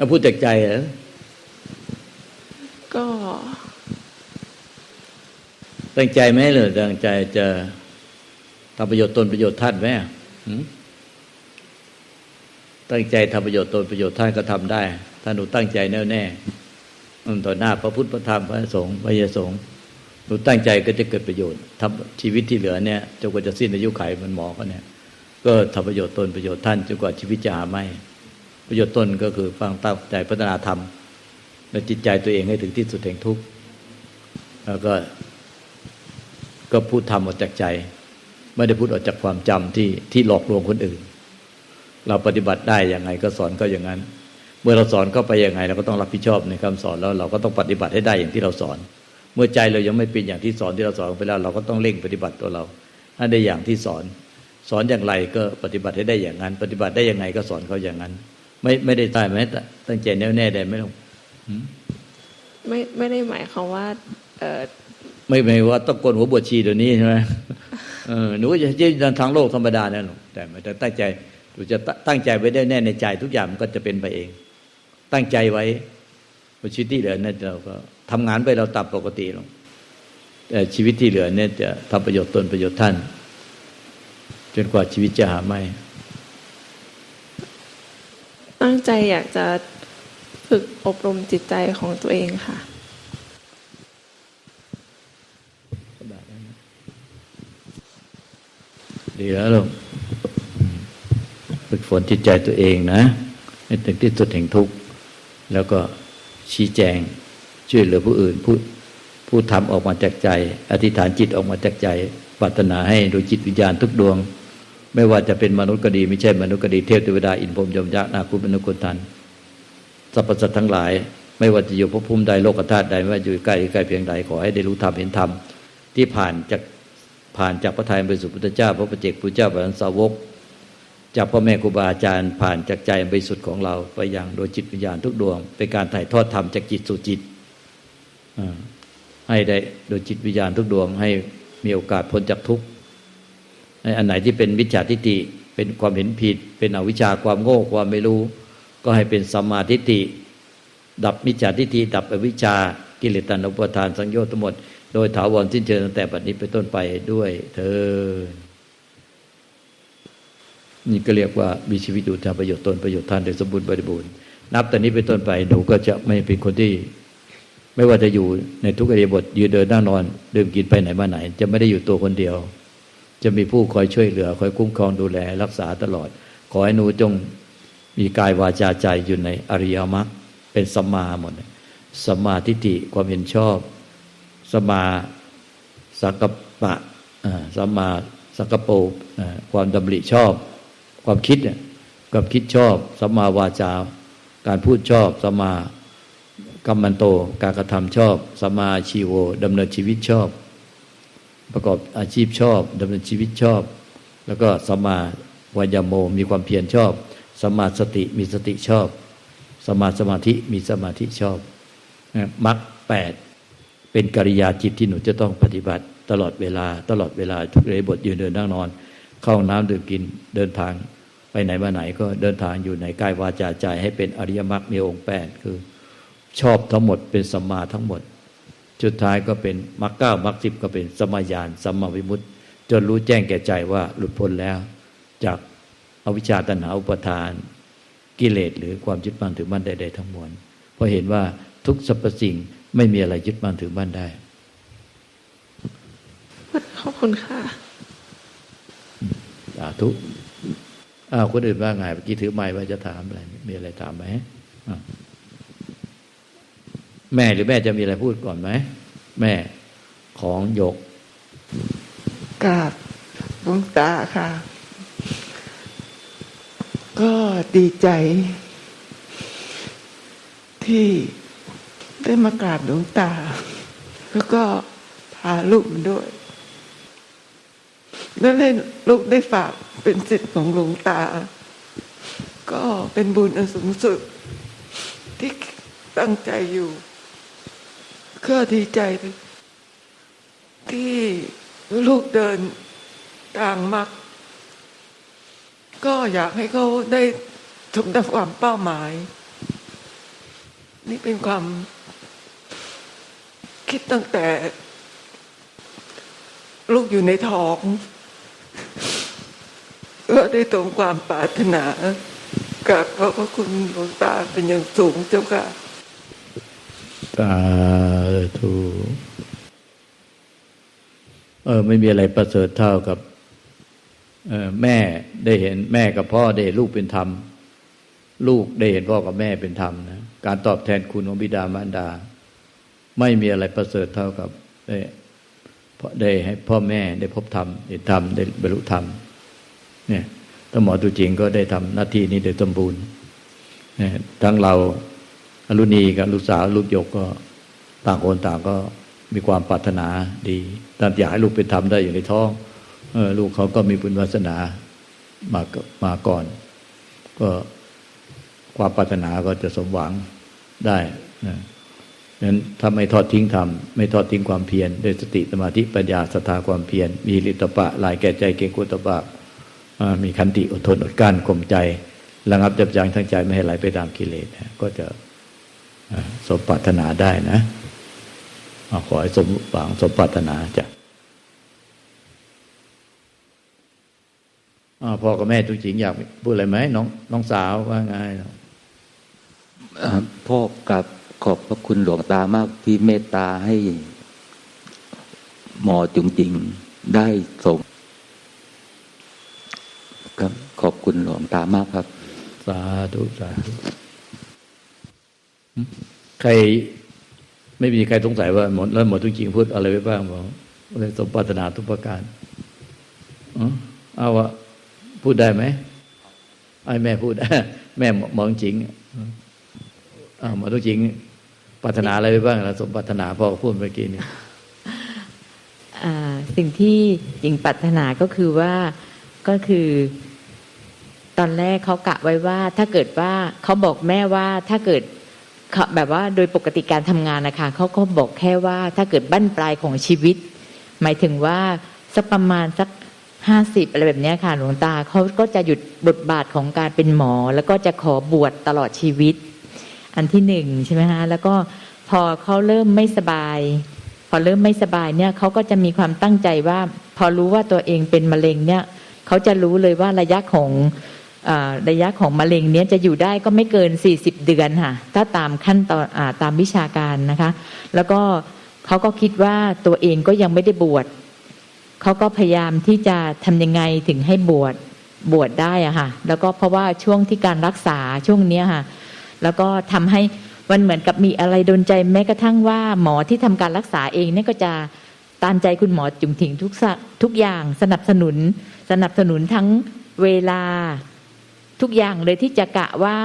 เอาพูดจากใจเหรอก็ ตั้งใจไหมเลยตั้งใจจะทำประโยชน์ตนประโยชน์ท่านไหมหืมตั้งใจทำประโยชน์ตนประโยชน์ท่านก็ทำได้ ถ้าหนูตั้งใจแน่วแน่อืมต่อหน้าพระพุทธพระธรรมพระสงฆ์พระยสงฆ์หนูตั้งใจก็จะเกิดประโยชน์ทำชีวิตที่เหลือเนี่ยจนกว่าจะสิ้นอายุไขเหมันหมอเขาเนี่ย ก็ทำประโยชน์ตนประโยชน์ท่านจนกว่าชีวิตจะหาไม่ ประโยชน์ต้นก็คือฟังตั้งใจพัฒนาธรรมและจิตใจตัวเองให้ถึงที่สุดแห่งทุกข์แล้วก็ก็พูดทำออกจากใจ ไม่ได้พูดออกจากความจำที่ที่หลอกลวงคนอื่น เราปฏิบัติได้อย่างไงก็สอนก็อย่างนั้น เมื่อเราสอนก็ไปอยังไงเราก็ต้องรับผิดชอบในคำสอนแล้วเราก็ต้องปฏิบัติให้ได้อย่างที่เราสอน เมื่อใจเรายังไม่เป็นอย่างที่สอนที่เราสอนไปแล้ว เราก็ต้องเร่งปฏิบัติตัวเราให้ได้อย่างที่สอน สอนอย่างไรก็ปฏิบัติให้ได้อย่างนั้น ปฏิบัติได้อยังไงก็สอนเขาอย่างนั้น ไม่ไม่ได้ตายไหมตั้งใจแน่วแน่ได้ไหมลงไม่ไม่ได้หมายความว่า เออไม่ไม่ว่าต้องโกนหัวบวชชีเดี๋ยวนี้ใช่ไหมเออหนูจะยืนทางโลกธรรมดาเนี่ยหนูแต่ไม่ต้องตั้งใจหนูจะตั้งใจไว้ได้แน่ในใจ ทุกอย่างมันก็จะเป็นไปเอง ตั้งใจไว้ชีวิตที่เหลือเนี่ยเราก็ทำงานไปเราตับปกติลงแต่ชีวิตที่เหลือเนี่ยจะทำประโยชน์ตนประโยชน์ท่าน จนกว่าชีวิตจะหาไม่ ตั้ง ใจอยากจะฝึกอบรมจิตใจของตัวเองค่ะดีแล้วลูกฝึกฝนจิตใจตัวเองนะให้ถึงที่สุดแห่งทุกข์แล้วก็ชี้แจงช่วยเหลือผู้อื่นผู้ผู้ทำออกมาจากใจ อธิษฐานจิตออกมาจากใจปรารถนาให้โดยจิตวิญญาณทุกดวง ไม่ว่าจะเป็นมนุษย์ก็ดี ไม่ใช่มนุษย์ก็ดีเทพเทวดาอินพรมยมยักษ์นาคุมนุกุทันสรรพสัตว์ทั้งหลาย ไม่ว่าจะอยู่ภพภูมิใดโลกธาตุใดไม่ว่าอยู่ใกล้ใกล้เพียงใดขอให้ได้รู้ธรรมเห็นธรรมที่ผ่านจากผ่านจากพระทัยไปสู่พุทธเจ้า พระประเจกพุทธเจ้าพระสาวก จากพ่อแม่ครูบาอาจารย์ผ่านจากใจบริสุทธิ์ของเราไปยังโดยจิตวิญญาณทุกดวง เป็นการถ่ายทอดธรรมจากจิตสู่จิตให้ได้โดยจิตวิญญาณทุกดวงให้มีโอกาสพ้นจากทุกข์ อันไหนที่เป็นวิชาทิฏฐิเป็นความเห็นผิด เป็นอวิชชาความโง่ความไม่รู้ ก็ให้เป็นสัมมาทิฏฐิดับมิจฉาทิฏฐิดับอวิชชากิเลสตัณหาอุปทานสังโยชน์ทั้งหมด โดยถาวรสิ้นเชิงตั้งแต่บัดนี้ไปต้นไปด้วยเธอ นี่ก็เรียกว่ามีชีวิตอยู่ทางประโยชน์ตนประโยชน์ท่านโดยสมบูรณ์บริบูรณ์นับแต่นี้เป็นต้นไปหนูก็จะไม่เป็นคนที่ไม่ว่าจะอยู่ในทุกอริยบทยืนเดินนั่งนอนดื่มกินไปไหนมาไหน จะไม่ได้อยู่ตัวคนเดียว จะมีผู้คอยช่วยเหลือ คอยคุ้มครองดูแลรักษาตลอด ขอให้หนูจงมีกายวาจาใจอยู่ในอริยมรรคเป็นสัมมาหมดสัมมาทิฏฐิความเห็นชอบสัมมาสังกปะสัมมาสังกปโปความดำริชอบ ความคิดความคิดชอบสัมมาวาจา การพูดชอบสัมมากัมมันโต การกระทำชอบสัมมาชีโวดำเนินชีวิตชอบ ประกอบอาชีพชอบดำเนินชีวิตชอบ แล้วก็สัมมาวายโมมีความเพียรชอบสัมมาสติมีสติชอบสัมมาสมาธิมีสมาธิชอบมรรคแปดเป็นกิริยาจิตที่หนูจะต้องปฏิบัติตลอดเวลา ตลอดเวลาทุกเรยบทยืนเดินนั่งนอน เข้าห้องน้ำดื่มกินเดินทางไปไหนมาไหนก็เดินทางอยู่ในกายวาจาใจให้เป็นอริยมรรคมีองค์แปดคือ ชอบทั้งหมดเป็นสัมมาทั้งหมด สุดท้ายก็เป็นมรรคเก้ามรรคสิบก็เป็นสมายานสัมมาวิมุตติ จนรู้แจ้งแก่ใจว่าหลุดพ้นแล้ว จากอวิชชาตัณหาอุปทาน กิเลสหรือความยึดมั่นถือมั่นใดๆทั้งมวลเพราะเห็นว่าทุกสรรพสิ่งไม่มีอะไรยึดมั่นถือมั่นได้ขอบคุณค่ะสาธุอ้าวคนอื่นว่าไงเมื่อกี้ถือไม้ว่าจะถามอะไรมีอะไรถามไหมอ้าว แม่หรือแม่จะมีอะไรพูดก่อนไหม แม่ของหยกกราบหลวงตาค่ะ ก็ดีใจ ที่ได้มากราบหลวงตา แล้วก็พาลูกมาด้วย แล้วให้ลูกได้ฝากเป็นสิทธิ์ของหลวงตา ก็เป็นบุญอันสูงสุดที่ตั้งใจอยู่ ก็ดีใจที่ลูกเดินทางมัก ก็อยากให้เขาได้ถึงดังความเป้าหมาย นี่เป็นความคิดตั้งแต่ ลูกอยู่ในท้องก็ได้ตรงความปรารถนากับพระคุณหลวงตาเป็นอย่างสูงเจ้าค่ะสา ธุเออไม่มีอะไรประเสริฐเท่ากับเออแม่ได้เห็นแม่กับพ่อได้ลูกเป็นธรรม ลูกได้เห็นพ่อกับแม่เป็นธรรมนะการตอบแทนคุณของบิดามารดา ไม่มีอะไรประเสริฐเท่ากับได้พได้ให้พ่อแม่ได้พบธรรมเห็นธรรมได้บรรลุธรรม เนี่ยถ้าหมอตัวจริงก็ได้ทำหน้าที่นี้โดยสมบูรณ์เนี่ยทั้งเราอรุณีกับลูกสาวลูกหยกก็ ต่างคนต่างก็มีความปรารถนาดีท่านอยากให้ลูกเป็นธรรมได้อยู่ในท้องเออลูกเขาก็มีบุญวาสนามามาก่อน ก็ความปรารถนาก็จะสมหวังได้นะนั้นถ้าไม่ทอดทิ้งธรรมไม่ทอดทิ้งความเพียรด้วยสติสมาธิปัญญาศรัทธาความเพียรมีลิตปะลายแก่ใจเก่งกุตปะมีขันติอดทนอดกั้นข่มใจระงับจับยั้งทั้งใจไม่ให้ไหลไปตามกิเลสก็จะสมปรารถนาได้นะ ขอให้สมหวังสมปรารถนาจ้ะอ้าวพ่อกับแม่ทุกจริงอยากพูดอะไรไหมน้องน้องสาวว่าไงอ่าพ่อกับขอบพระคุณหลวงตามากที่เมตตาให้ หมอจุงจริงได้ส่งครับขอบคุณหลวงตามากครับ สาธุสาธุหึใคร ไม่มีใครสงสัยว่าหมดแล้วหมดทุกจริงพูดอะไรไว้บ้างบอกเลยสมปรารถนาทุกประการอ๋อเอาวะพูดได้ไหมไอ้แม่พูดแม่มองจริงอ้าวหมดทุกจริงปรารถนาอะไรไว้บ้างล่ะสมปรารถนาพ่อพูดเมื่อกี้นี่สิ่งที่หญิงปรารถนาก็คือว่าก็คือ ตอนแรกเขากะไว้ว่า ถ้าเกิดว่าเขาบอกแม่ว่าถ้าเกิด แบบว่าโดยปกติการทำงานนะคะเขาก็บอกแค่ว่าถ้าเกิดบั้นปลายของชีวิต หมายถึงว่าสักประมาณสักห้าสิบอะไรแบบนี้ค่ะหลวงตาเขาก็จะหยุดบทบาทของการเป็นหมอ แล้วก็จะขอบวชตลอดชีวิต อันที่หนึ่งใช่ไหมฮะแล้วก็พอเขาเริ่มไม่สบาย พอเริ่มไม่สบายเนี่ยเขาก็จะมีความตั้งใจว่า พอรู้ว่าตัวเองเป็นมะเร็งเนี่ยเขาจะรู้เลยว่าระยะของ ระยะของมะเร็งเนี้ยจะอยู่ได้ก็ไม่เกิน 40 เดือนค่ะ ถ้าตามขั้นตอนอตามวิชาการนะคะ แล้วก็เขาก็คิดว่าตัวเองก็ยังไม่ได้บวชเขาก็พยายามที่จะทำยังไงถึงให้บวชบวชได้อะค่ะ แล้วก็เพราะว่าช่วงที่การรักษาช่วงเนี้ยค่ะ แล้วก็ทำให้มันเหมือนกับมีอะไรดนใจแม้กระทั่งว่าหมอที่ทำการรักษาเองเนี่ยก็จะตามใจคุณหมอจุ๋มถิงทุกสะทุกอย่างสนับสนุน สนับสนุนทั้งเวลา ทุกอย่างเลยที่จะกะว่า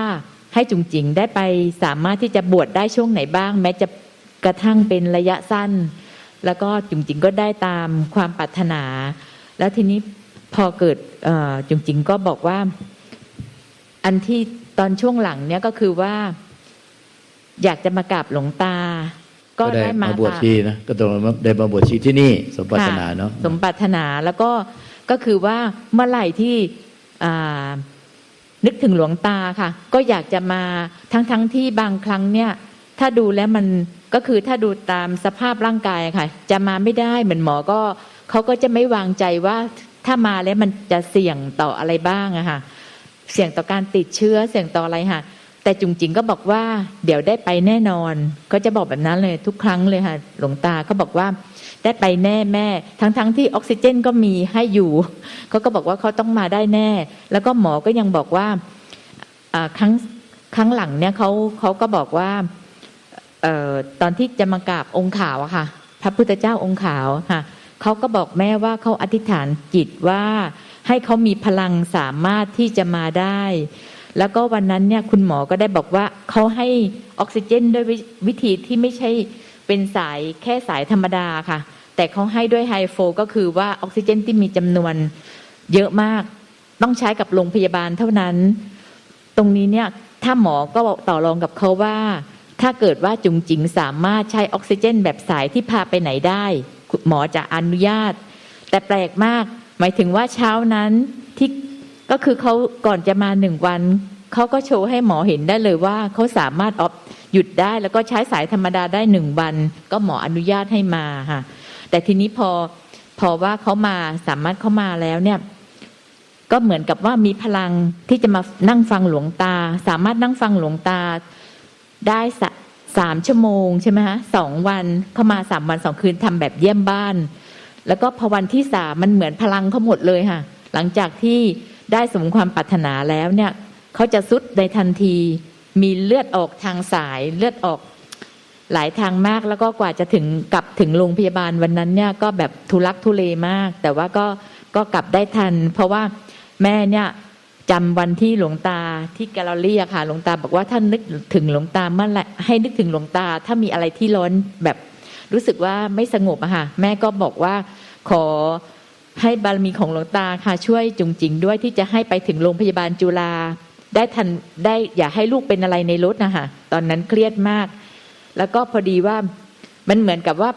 ให้จุ๋มจิงได้ไปสามารถที่จะบวชได้ช่วงไหนบ้าง แม้จะกระทั่งเป็นระยะสั้น แล้วก็จุ๋มจิงก็ได้ตามความปรารถนา แล้วทีนี้พอเกิดเอ่อจุ๋มจิงก็บอกว่า อันที่ตอนช่วงหลังเนี่ยก็คือว่า อยากจะมากราบหลวงตา ก็ก็ได้ได้มามาบวชตามชีนะก็ต้องได้มาบวชชีที่นี่ สมปรารถนาค่ะเนาะสมปรารถนาแล้วก็ก็คือว่าเมื่อไหร่ที่อ่า นึกถึงหลวงตาค่ะ ก็อยากจะมาทั้งทั้งที่บางครั้งเนี่ย ถ้าดูแล้วมันก็คือถ้าดูตามสภาพร่างกายค่ะ จะมาไม่ได้เหมือนหมอก็เขาก็จะไม่วางใจว่าถ้ามาแล้วมันจะเสี่ยงต่ออะไรบ้างอะค่ะเสี่ยงต่อการติดเชื้อเสี่ยงต่ออะไรค่ะ แต่จุงจิงก็บอกว่า เดี๋ยวได้ไปแน่นอนก็จะบอกแบบนั้นเลยทุกครั้งเลยค่ะ หลวงตาเขาบอกว่าได้ไปแน่แม่ ทั้งๆทที่ออกซิเจนก็มีให้อยู่เขาก็บอกว่าเขาต้องมาได้แน่ แล้วก็หมอก็ยังบอกว่าครั้งครั้งหลังเนี่ยเขาเขาก็บอกว่าออตอนที่จะมากราบองค์ขาวอะค่ะ พระพุทธเจ้าองค์ขาวค่ะเขาก็บอกแม่ว่าเขาอธิษฐานจิตว่าให้เขามีพลังสามารถที่จะมาได้ แล้วก็วันนั้นเนี่ยคุณหมอก็ได้บอกว่าเขาให้ออกซิเจนด้วยวิธีที่ไม่ใช่เป็นสายแค่สายธรรมดาค่ะ แต่เขาให้ด้วยไฮโฟก็คือว่าออกซิเจนที่มีจำนวนเยอะมาก ต้องใช้กับโรงพยาบาลเท่านั้น ตรงนี้เนี่ยถ้าหมอก็ต่อรองกับเขาว่า ถ้าเกิดว่าจุงจิงสามารถใช้ออกซิเจน แบบสายที่พาไปไหนได้หมอจะอนุญาต แต่แปลกมาก หมายถึงว่าเช้านั้นที่ ก็คือเขาก่อนจะมาหนึ่งวันเขาก็โชว์ให้หมอเห็นได้เลยว่าเขาสามารถออฟหยุดได้แล้วก็ใช้สายธรรมดาได้หนึ่งวัน ก็หมออนุญาตให้มาค่ะ แต่ทีนี้พอพอว่าเขามาสามารถเข้ามาแล้วเนี่ย ก็เหมือนกับว่ามีพลังที่จะมานั่งฟังหลวงตา สามารถนั่งฟังหลวงตาได้สสามชั่วโมงใช่ไหมฮะสองวันเข้ามาสามวันสองคืนทำแบบเยี่ยมบ้าน แล้วก็พอวันที่สามมันเหมือนพลังเขาหมดเลยค่ะ หลังจากที่ ได้สมความปรารถนาแล้วเนี่ยเขาจะสุดในทันที มีเลือดออกทางสายเลือดออกหลายทางมากแล้วก็กว่าจะถึงกลับถึงโรงพยาบาลวันนั้นเนี่ยก็แบบทุลักทุเลมาก แต่ว่าก็ก็กลับได้ทัน เพราะว่าแม่เนี่ยจำวันที่หลวงตาที่แกลเลอรี่ค่ะหลวงตาบอกว่าท่านนึกถึงหลวงตาเมื่อไหรให้นึกถึงหลวงตา ถ้ามีอะไรที่ร้อนแบบรู้สึกว่าไม่สงบอะค่ะแม่ก็บอกว่าขอ ให้บารมีของหลวงตาค่ะช่วยจุงจิงด้วยที่จะให้ไปถึงโรงพยาบาลจุฬาได้ทันได้อย่าให้ลูกเป็นอะไรในรถนะคะตอนนั้นเครียดมาก แล้วก็พอดีว่ามันเหมือนกับว่า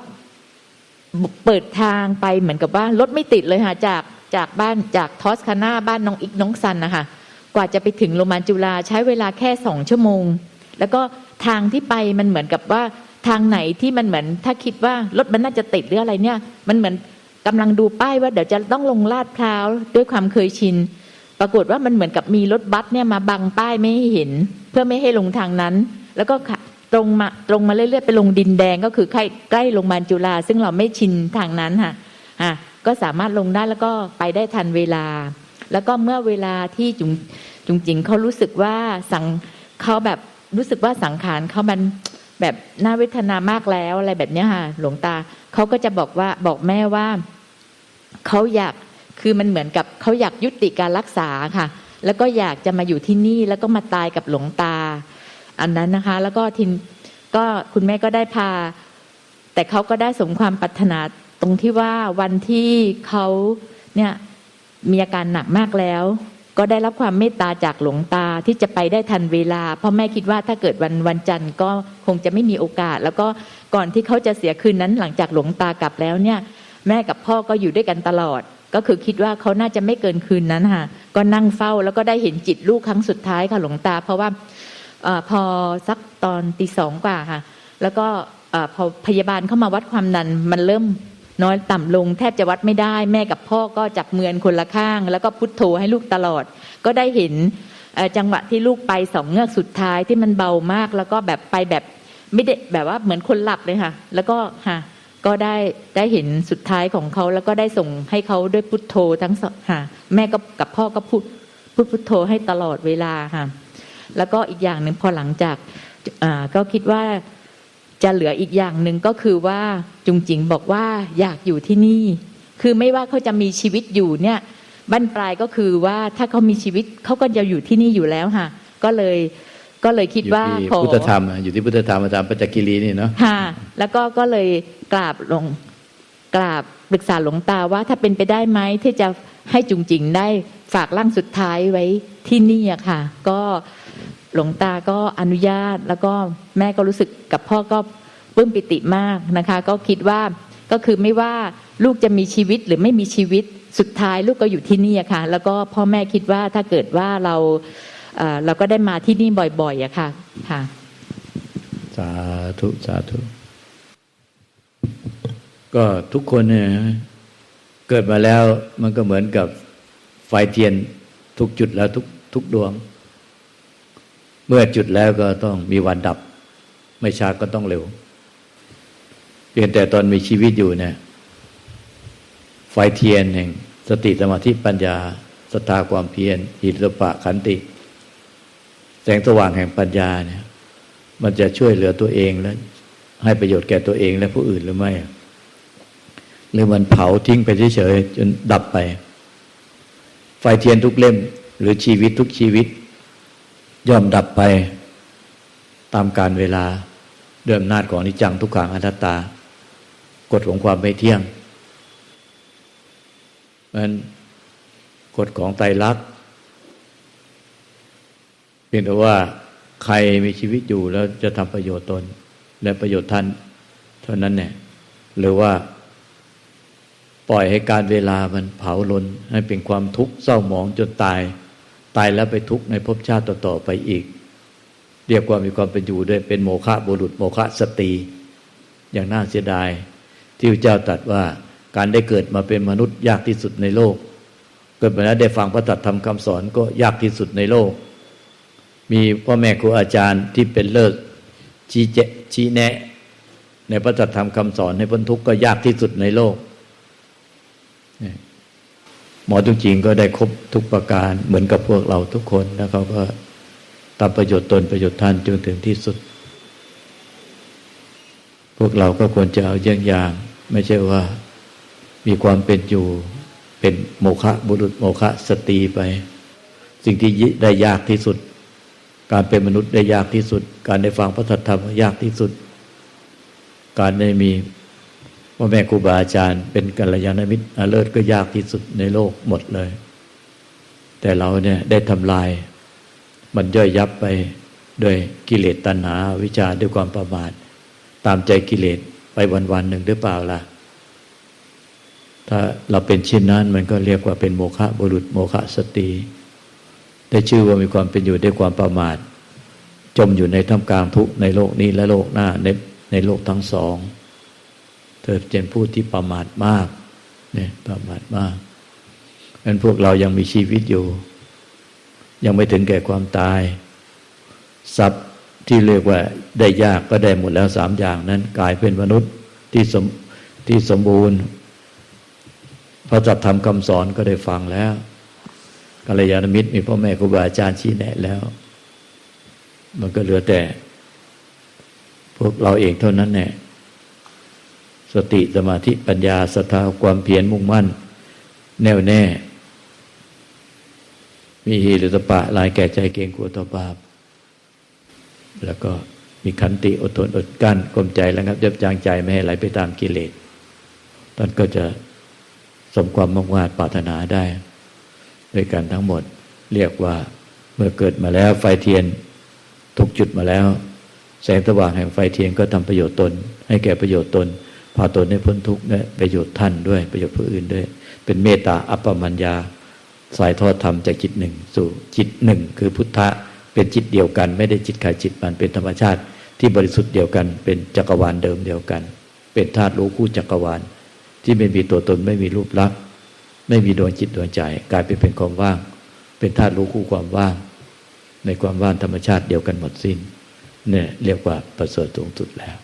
เปิดทางไปเหมือนกับว่ารถไม่ติดเลยค่ะจากจากบ้านจากทอสคาน่าบ้านน้องอีกน้องซันนะคะกว่าจะไปถึงโรงพยาบาลจุฬาใช้เวลาแค่สองชั่วโมง แล้วก็ทางที่ไปมันเหมือนกับว่าทางไหนที่มันเหมือนถ้าคิดว่ารถมันน่าจะติดหรืออะไรเนี่ย มันเหมือน กำลังดูป้ายว่าเดี๋ยวจะต้องลงลาดพร้าวด้วยความเคยชิน ปรากฏว่ามันเหมือนกับมีรถบัสเนี่ยมาบังป้ายไม่ให้เห็น เพื่อไม่ให้ลงทางนั้น แล้วก็ตรงมาตรงมาเรื่อยๆไปลงดินแดงก็คือใกล้ใกล้โรงพยาบาลจุฬาซึ่งเราไม่ชินทางนั้นค่ะอะก็สามารถลงได้แล้วก็ไปได้ทันเวลา แล้วก็เมื่อเวลาที่จุงจุงจิงเขารู้สึกว่าสังเขาแบบรู้สึกว่าสังขารเขามัน แบบน่าเวทนามากแล้วอะไรแบบนี้ค่ะ หลวงตาเขาก็จะบอกว่าบอกแม่ว่าเขาอยากคือมันเหมือนกับเขาอยากยุติการรักษาค่ะ แล้วก็อยากจะมาอยู่ที่นี่แล้วก็มาตายกับหลวงตา อันนั้นนะคะ แล้วก็ทินก็คุณแม่ก็ได้พา แต่เขาก็ได้สมความปรารถนาตรงที่ว่าวันที่เขาเนี่ยมีอาการหนักมากแล้ว ก็ได้รับความเมตตาจากหลวงตาที่จะไปได้ทันเวลา เพราะแม่คิดว่าถ้าเกิดวันวันจันทร์ก็คงจะไม่มีโอกาส แล้วก็ก่อนที่เขาจะเสียคืนนั้นหลังจากหลวงตากลับแล้วเนี่ย แม่กับพ่อก็อยู่ด้วยกันตลอด ก็คือคิดว่าเขาน่าจะไม่เกินคืนนั้นค่ะ ก็นั่งเฝ้าแล้วก็ได้เห็นจิตลูกครั้งสุดท้ายค่ะหลวงตา เพราะว่าอพอสักตอนตีสองกว่าค่ะ แล้วก็อพอพยาบาลเข้ามาวัดความดันมันเริ่ม น้อยต่ำลงแทบจะวัดไม่ได้ แม่กับพ่อก็จับเมือนคนละข้าง แล้วก็พุทโธให้ลูกตลอด ก็ได้เห็นจังหวะที่ลูกไปสองเงือกสุดท้ายที่มันเบามาก แล้วก็แบบไปแบบไม่ได้แบบว่าเหมือนคนหลับเลยค่ะ แล้วก็ค่ะ ก็ได้ได้เห็นสุดท้ายของเขาแล้วก็ได้ส่งให้เขาด้วยพุทโธทั้งสองค่ะแม่ก็กับพ่อก็พูดพูดพุทโธให้ตลอดเวลาค่ะ แล้วก็อีกอย่างหนึ่งพอหลังจากก็คิดว่า จะเหลืออีกอย่างหนึ่งก็คือว่าจุงจิงบอกว่าอยากอยู่ที่นี่ คือไม่ว่าเขาจะมีชีวิตอยู่เนี่ยบั้นปลายก็คือว่าถ้าเขามีชีวิตเขาก็จะอยู่ที่นี่อยู่แล้วค่ะ ก็เลยก็เลยคิดอยู่ว่าที่ขอพุทธธรรมอะอยู่ที่พุทธธรรมอาจารย์ปัจจกิรีนี่เนาะค่ะแล้วก็ก็เลยกราบหลวงกราบปรึกษาหลวงตาว่าถ้าเป็นไปได้ไหมที่จะให้จุงจิงได้ฝากร่างสุดท้ายไว้ที่นี่อะค่ะ ก็ หลวงตาก็อนุญาตแล้วก็แม่ก็รู้สึกกับพ่อก็ปลื้มปิติมากนะคะ ก็คิดว่าก็คือไม่ว่าลูกจะมีชีวิตหรือไม่มีชีวิตสุดท้ายลูกก็อยู่ที่นี่ค่ะ แล้วก็พ่อแม่คิดว่าถ้าเกิดว่าเราเราก็ได้มาที่นี่บ่อยๆอะค่ะค่ะสาธุสาธุก็ทุกคนเนี่ยเกิดมาแล้วมันก็เหมือนกับไฟเทียนทุกจุดแล้วทุกทุกดวง เมื่อจุดแล้วก็ต้องมีวันดับ ไม่ช้าก็ต้องเร็วเพียงแต่ตอนมีชีวิตอยู่เนี่ย ไฟเทียนแห่งสติสมาธิปัญญาสตาความเพียรอิริปะขันติ แสงสว่างแห่งปัญญาเนี่ย มันจะช่วยเหลือตัวเองและให้ประโยชน์แก่ตัวเองและผู้อื่นหรือไม่ หรือมันเผาทิ้งไปเฉยๆจนดับไป ไฟเทียนทุกเล่ม หรือชีวิตทุกชีวิต ย่อมดับไปตามการเวลาด้วยอำนาจของนิจจังทุกขังอนัตตา กฎของความไม่เที่ยงมันกฎของไตรลักษณ์เพียงแต่ว่าใครมีชีวิตอยู่แล้วจะทำประโยชน์ตน และประโยชน์ท่าน เท่านั้นเนี่ยหรือว่าปล่อยให้การเวลามันเผาลนให้เป็นความทุกข์เศร้าหมองจนตาย ตายแล้วไปทุกข์ในภพชาติต่อๆไปอีก เรียกว่ามีความเป็นอยู่ด้วยเป็นโมฆะบุรุษโมฆะสตรีอย่างน่าเสียดาย ที่พระเจ้าตรัสว่าการได้เกิดมาเป็นมนุษย์ยากที่สุดในโลก เกิดมาแล้วได้ฟังพระตรัสธรรมคำสอนก็ยากที่สุดในโลก มีพ่อแม่ครูอาจารย์ที่เป็นเลิศชี้แจชี้แนะ ในพระตรัสธรรมคำสอนให้พ้นทุกข์ก็ยากที่สุดในโลก หมอทุจริงก็ได้ครบทุกประการเหมือนกับพวกเราทุกคนแล้วเขาก็ทำประโยชน์ตนประโยชน์ท่านจนถึงที่สุด พวกเราก็ควรจะเอาเยี่ยงอย่าง ไม่ใช่ว่ามีความเป็นอยู่เป็นโมฆะบุรุษโมฆะสตรีไป สิ่งที่ได้ยากที่สุด การเป็นมนุษย์ได้ยากที่สุด การได้ฟังพระธรรมยากที่สุด การได้มี พ่อแม่ครูบาอาจารย์ เป็นกัลยาณมิตรอาเลิศก็ยากที่สุดในโลกหมดเลย แต่เราเนี่ยได้ทำลาย มันย่อยยับไปด้วยกิเลสตัณหาวิชาด้วยความประมาทตามใจกิเลสไปวันๆหนึ่งหรือเปล่าล่ะ ถ้าเราเป็นเช่นนั้นมันก็เรียกว่าเป็นโมฆะบุรุษโมฆะสตรีได้ชื่อว่ามีความเป็นอยู่ด้วยความประมาท จมอยู่ในท่ามกลางทุกในโลกนี้และโลกหน้าในในโลกทั้งสอง เธอเป็นผู้ที่ประมาทมากเนี่ยประมาทมากงั้นพวกเรายังมีชีวิตอยู่ ยังไม่ถึงแก่ความตาย ทรัพย์ที่เรียกว่าได้ยากก็ได้หมดแล้วสามอย่างนั้นกลายเป็นมนุษย์ที่สมที่สมบูรณ์พระจัดทำคำสอนก็ได้ฟังแล้วกัลยาณมิตรมีพ่อแม่ครูบาอาจารย์ชี้แนะแล้ว มันก็เหลือแต่ พวกเราเองเท่านั้นแหละ สติสมาธิปัญญาศรัทธาความเพียรมุ่งมั่น แน่วแน่ มีฮิริสปะลายแก่ใจเกรงกลัวต่อบาปแล้วก็มีขันติอดทนอดกั้นกลมใจแล้วครับยับยั้งใจไม่ให้ไหลไปตามกิเลสท่านก็จะสมความมุ่งมั่ปรารถนาได้ด้วยกันทั้งหมดเรียกว่าเมื่อเกิดมาแล้วไฟเทียนทุกจุดมาแล้ว แสงสว่างแห่งไฟเทียนก็ทำประโยชน์ตน ให้แก่ประโยชน์ตน พาตนให้พ้นทุกข์และประโยชน์ท่านด้วย ประโยชน์ผู้อื่นด้วย เป็นเมตตาอัปปมัญญา สายทอดธรรมจากจิตหนึ่ง สู่จิตหนึ่ง คือพุทธะเป็นจิตเดียวกัน ไม่ได้จิตใครจิตมันเป็นธรรมชาติ ที่บริสุทธิ์เดียวกัน เป็นจักรวาลเดิมเดียวกัน เป็นธาตุรู้คู่จักรวาล ที่ไม่มีตัวตนไม่มีรูปลักษณ์ไม่มีดวงจิตดวงใจกลายเป็นเป็นความว่าง เป็นธาตุรู้คู่ความว่าง ในความว่างธรรมชาติเดียวกันหมดสิ้นเนี่ยเรียกว่าประเสริฐสูงสุดแล้ว